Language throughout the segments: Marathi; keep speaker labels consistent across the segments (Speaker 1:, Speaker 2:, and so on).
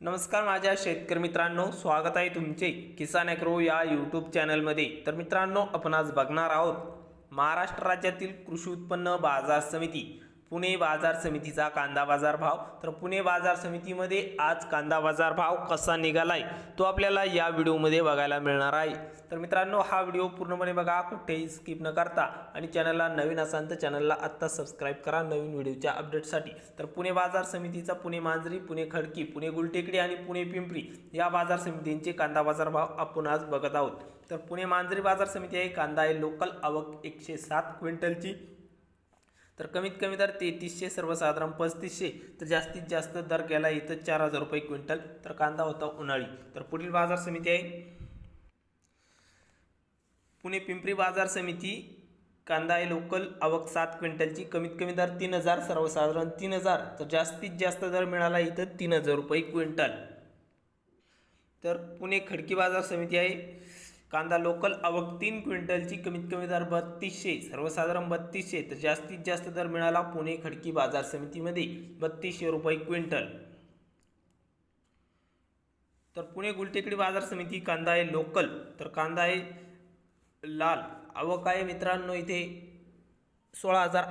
Speaker 1: नमस्कार माझ्या शेतकरी मित्रांनो स्वागत आहे तुमचे किसान ॲग्रो या यूट्यूब चॅनलमध्ये तर मित्रांनो आपण आज बघणार आहोत महाराष्ट्र राज्यातील कृषी उत्पन्न बाजार समिती पुणे बाजार समितीचा कांदा बाजार भाव. तर पुणे बाजार समितीमध्ये आज कांदा बाजार भाव कसा निघालाय तो आपल्याला या व्हिडिओमध्ये बघायला मिळणार आहे. तर मित्रांनो हा व्हिडिओ पूर्णपणे बघा कुठेही स्किप न करता. आणि चॅनलला नवीन असाल तर चॅनलला आत्ता सबस्क्राईब करा नवीन व्हिडिओच्या अपडेटसाठी तर पुणे बाजार समितीचा पुणे मांजरी पुणे खडकी पुणे गुलटेकडी आणि पुणे पिंपरी या बाजार समितींचे कांदा बाजार भाव आपण आज बघत आहोत. तर पुणे मांजरी बाजार समिती आहे कांदा आहे लोकल आवक एकशे सात क्विंटलची. तर कमीत कमी दर तेहतीसशे सर्वसाधारण पस्तीसशे तर जास्तीत जास्त दर गेला इथं चार हजार रुपये क्विंटल. तर कांदा होता उन्हाळी. तर पुढील बाजार समिती आहे. पुणे पिंपरी बाजार समिती कांदा आहे लोकल आवक सात क्विंटलची. कमीत कमी दर तीन हजार सर्वसाधारण तीन हजार. तर जास्तीत जास्त दर मिळाला इथं तीन हजार रुपये क्विंटल. तर पुणे खडकी बाजार समिती आहे. कांदा लोकल आवक तीन क्विंटलची कमीत कमी दर बत्तीसशे सर्वसाधारण बत्तीसशे तर जास्तीत जास्त दर मिळाला पुणे खडकी बाजार समितीमध्ये बत्तीसशे रुपये क्विंटल. तर पुणे गुलटेकडी बाजार समिती कांदा आहे लोकल तर कांदा आहे लाल. आवक आहे मित्रांनो इथे सोळा हजार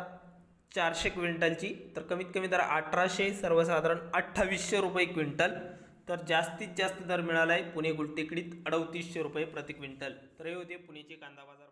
Speaker 1: चारशे क्विंटलची तर कमीत कमी दर अठराशे सर्वसाधारण अठ्ठावीसशे रुपये क्विंटल. तर जास्तीत जास्त दर मिळाला आहे पुणे गुलटेकडीत अडतीसशे रुपये प्रति क्विंटल. तर हे होते पुणेचे कांदा बाजार.